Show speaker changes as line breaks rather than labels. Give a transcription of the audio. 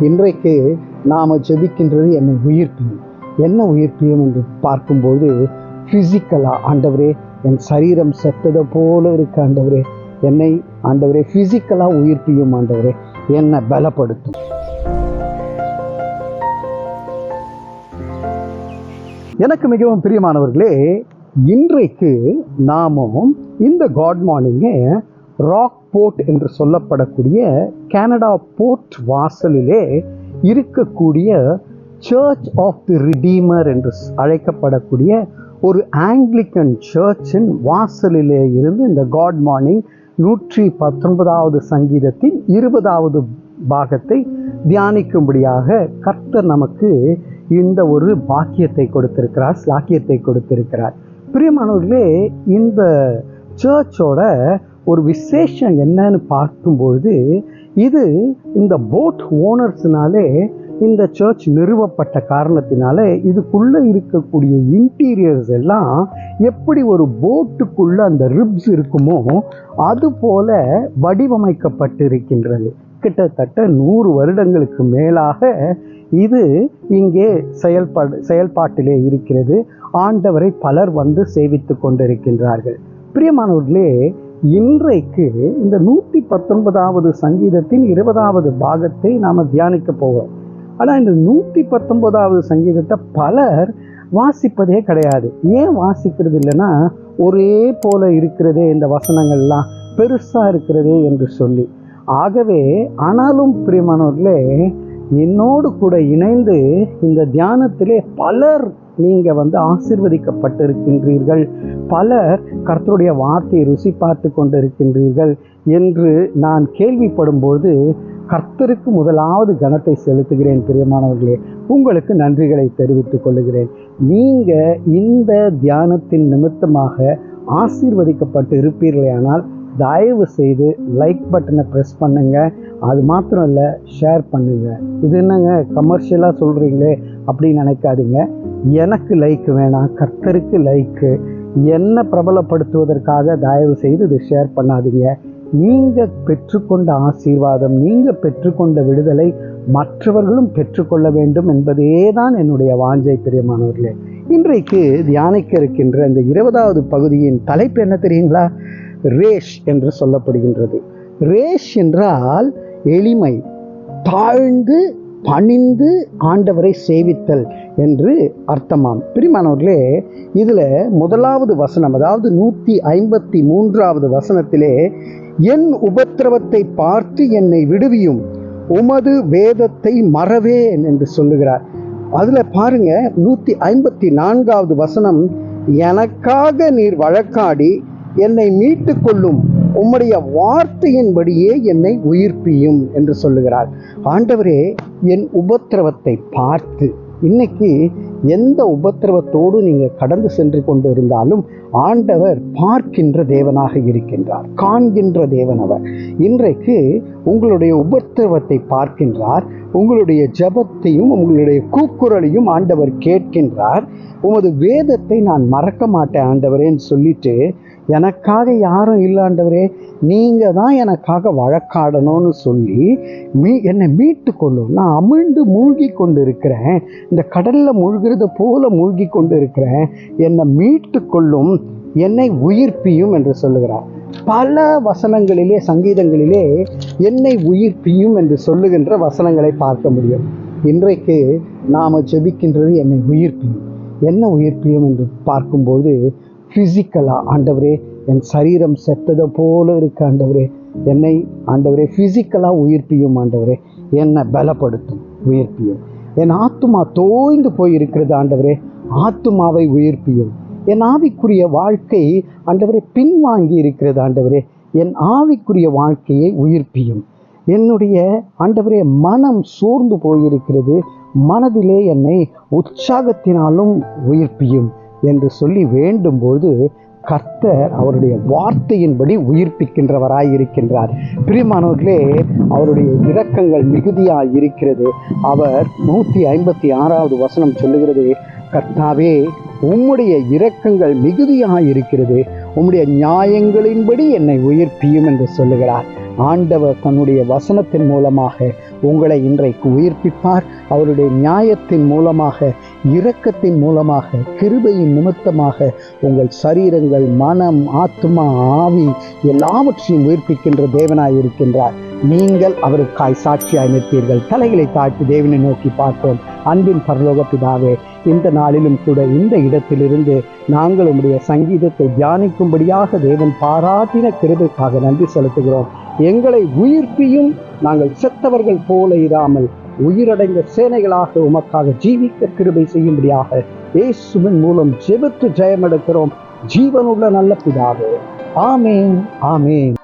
இன்றைக்கு நாம் ஜெபிக்கின்றது என்னை உயிர்ப்பியும். என்ன உயிர்ப்பியும் என்று பார்க்கும்போது ஃபிசிக்கலாக ஆண்டவரே என் சரீரம் செத்ததை போல இருக்கு ஆண்டவரே. என்னை ஆண்டவரே ஃபிசிக்கலாக உயிர்ப்பியும் ஆண்டவரே. என்னை பலப்படுத்தும். எனக்கு மிகவும் பிரியமானவர்களே இன்றைக்கு நாமும் இந்த காட் மார்னிங்கை ராக் போர்ட் என்று சொல்லப்படக்கூடிய கனடா போர்ட் வாசலிலே இருக்கக்கூடிய சர்ச் ஆஃப் தி ரிடீமர் என்று அழைக்கப்படக்கூடிய ஒரு ஆங்கிலிக்கன் சர்ச்சின் வாசலிலே இருந்து இந்த காட் மார்னிங் நூற்றி பத்தொன்பதாவது சங்கீதத்தின் இருபதாவது பாகத்தை தியானிக்கும்படியாக கர்த்தர் நமக்கு இந்த ஒரு பாக்கியத்தை கொடுத்திருக்கிறார் ஸ்லாக்கியத்தை கொடுத்திருக்கிறார். பிரியமானவர்களே இந்த சர்ச்சோட ஒரு விசேஷம் என்னன்னு பார்க்கும்பொழுது இது இந்த போட் ஓனர்ஸ்னாலே இந்த சர்ச் நிறுவப்பட்ட காரணத்தினால இதுக்குள்ளே இருக்கக்கூடிய இன்டீரியர்ஸ் எல்லாம் எப்படி ஒரு போட்டுக்குள்ளே அந்த ரிப்ஸ் இருக்குமோ அது போல வடிவமைக்கப்பட்டிருக்கின்றது. கிட்டத்தட்ட நூறு வருடங்களுக்கு மேலாக இது இங்கே செயல்பாடு செயல்பாட்டிலே இருக்கிறது. ஆண்டவரை பலர் வந்து சேவித்து கொண்டிருக்கின்றார்கள். பிரியமானவர்களே இன்றைக்கு இந்த நூற்றி பத்தொன்பதாவது சங்கீதத்தின் இருபதாவது பாகத்தை நாம் தியானிக்க போகிறோம். ஆனால் இந்த நூற்றி பத்தொன்பதாவது சங்கீதத்தை பலர் வாசிப்பதே கிடையாது. ஏன் வாசிக்கிறது இல்லைன்னா ஒரே போல இருக்கிறதே இந்த வசனங்கள்லாம் பெருசாக இருக்கிறதே என்று சொல்லி. ஆகவே ஆனாலும் பிரியமானவர்களே என்னோடு கூட இணைந்து இந்த தியானத்திலே பலர் நீங்கள் வந்து ஆசிர்வதிக்கப்பட்டிருக்கின்றீர்கள். பலர் கர்த்தருடைய வார்த்தையை ருசி பார்த்து கொண்டிருக்கின்றீர்கள் என்று நான் கேள்விப்படும்போது கர்த்தருக்கு முதலாவது கனத்தை செலுத்துகிறேன் பிரியமானவர்களே. உங்களுக்கு நன்றிகளை தெரிவித்துக் கொள்ளுகிறேன். நீங்கள் இந்த தியானத்தின் நிமித்தமாக ஆசீர்வதிக்கப்பட்டு இருப்பீர்களே ஆனால் தயவு செய்து லைக் பட்டனை ப்ரெஸ் பண்ணுங்க. அது மாத்திரம் இல்லை ஷேர் பண்ணுங்க. இது என்னங்க கமர்ஷியலாக சொல்கிறீங்களே அப்படின்னு நினைக்காதீங்க. எனக்கு லைக் வேணாம் கர்த்தருக்கு லைக்கு என்ன பிரபலப்படுத்துவதற்காக தயவு செய்து இதை ஷேர் பண்ணாதீங்க. நீங்கள் பெற்றுக்கொண்ட ஆசீர்வாதம் நீங்கள் பெற்றுக்கொண்ட விடுதலை மற்றவர்களும் பெற்றுக்கொள்ள வேண்டும் என்பதே தான் என்னுடைய வாஞ்சை பிரியமானவர்களே. இன்றைக்கு தியானிக்க இருக்கின்ற இந்த இருபதாவது பகுதியின் தலைப்பு என்ன தெரியுங்களா? ரேஷ் என்று சொல்லப்படுகின்றது. ரேஷ் என்றால் எளிமை தாழ்ந்து பணிந்து ஆண்டவரை சேவித்தல் என்று அர்த்தமாம். பிரிமானவர்களே இதில் முதலாவது வசனம் அதாவது நூற்றி ஐம்பத்தி மூன்றாவது வசனத்திலே என் உபத்திரவத்தை பார்த்து என்னை விடுவியும் உமது வேதத்தை மறவேன் என்று சொல்லுகிறார். அதில் பாருங்க நூற்றி ஐம்பத்தி நான்காவது வசனம் எனக்காக நீர் வழக்காடி என்னை மீட்டு கொள்ளும் உம்முடைய வார்த்தையின்படியே என்னை உயிர்ப்பியும் என்று சொல்லுகிறார். ஆண்டவரே என் உபத்திரவத்தை பார்த்து இன்னைக்கு எந்த உபத்திரவத்தோடு நீங்கள் கடந்து சென்று கொண்டு இருந்தாலும் ஆண்டவர் பார்க்கின்ற தேவனாக இருக்கின்றார் காண்கின்ற தேவன் அவர். இன்றைக்கு உங்களுடைய உபத்திரவத்தை பார்க்கின்றார் உங்களுடைய ஜபத்தையும் உங்களுடைய கூக்குரலையும் ஆண்டவர் கேட்கின்றார். உமது வேதத்தை நான் மறக்க மாட்டேன் ஆண்டவரேன்னு சொல்லிட்டு எனக்காக யாரும் இல்லை ஆண்டவரே நீங்கள் தான் எனக்காக வழக்காடணும்னு சொல்லி மீ என்னை மீட்டு கொள்ளும் நான் அமிழ்ந்து மூழ்கி கொண்டு இருக்கிறேன் இந்த கடலில் மூழ்கிறது போல மூழ்கி கொண்டு இருக்கிறேன் என்னை மீட்டு கொள்ளும் என்னை உயிர்ப்பியும் என்று சொல்லுகிறார். பல வசனங்களிலே சங்கீதங்களிலே என்னை உயிர்ப்பியும் என்று சொல்லுகின்ற வசனங்களை பார்க்க முடியும். இன்றைக்கு நாம் ஜெபிக்கின்றது என்னை உயிர்ப்பியும். என்ன உயிர்ப்பியும் என்று பார்க்கும்போது ஃபிசிக்கலாக ஆண்டவரே என் சரீரம் செத்ததை போல இருக்க ஆண்டவரே. என்னை ஆண்டவரே ஃபிசிக்கலாக உயிர்ப்பியும் ஆண்டவரே. என்னை பலப்படுத்தும் உயிர்ப்பியும். என் ஆத்துமா தோய்ந்து போய் இருக்கிறது ஆண்டவரே. ஆத்துமாவை உயிர்ப்பியும். என் ஆவிக்குரிய வாழ்க்கை ஆண்டவரே பின்வாங்கி இருக்கிறது ஆண்டவரே. என் ஆவிக்குரிய வாழ்க்கையை உயிர்ப்பியும். என்னுடைய ஆண்டவரே மனம் சோர்ந்து போயிருக்கிறது. மனதிலே என்னை உற்சாகத்தினாலும் உயிர்ப்பியும் என்று சொல்லி வேண்டும்போது கர்த்தர் அவருடைய வார்த்தையின்படி உயிர்ப்பிக்கின்றவராய் இருக்கின்றார் பிரியமானவர்களே அவருடைய இரக்கங்கள் மிகுதியாய் இருக்கிறது. அவர் நூற்றி ஐம்பத்தி ஆறாவது வசனம் சொல்லுகிறது கர்த்தாவே உம்முடைய இரக்கங்கள் மிகுதியாக இருக்கிறது உம்முடைய நியாயங்களின்படி என்னை உயிர்ப்பியும் என்று சொல்லுகிறார். ஆண்டவர் தன்னுடைய வசனத்தின் மூலமாக உங்களை இன்றைக்கு உயிர்ப்பிப்பார். அவருடைய நியாயத்தின் மூலமாக இரக்கத்தின் மூலமாக கிருபையின் நிமித்தமாக உங்கள் சரீரங்கள் மனம் ஆத்மா ஆவி எல்லாவற்றையும் உயிர்ப்பிக்கின்ற தேவனாய் இருக்கின்றார். நீங்கள் அவருக்காய் சாட்சியாய் நிற்பீர்கள் தலைகளை தாழ்த்தி தேவனை நோக்கி பார்த்தோம். அன்பின் பரலோக பிதாவே இந்த நாளிலும் கூட இந்த இடத்திலிருந்து நாங்கள் உம்முடைய சங்கீதத்தை தியானிக்கும்படியாக தேவன் பாராட்டின கிருபைக்காக நன்றி செலுத்துகிறோம். எங்களை உயிர்ப்பியும் நாங்கள் செத்தவர்கள் போல இராமல் உயிரடைந்த சேனைகளாக உமக்காக ஜீவிக்க கிருபை செய்யும்படியாக இயேசுவின் மூலம் ஜெபித்து ஜெயமெடுக்கிறோம். ஜீவனுள்ள நல்ல பிதாவே. ஆமேன் ஆமேன்.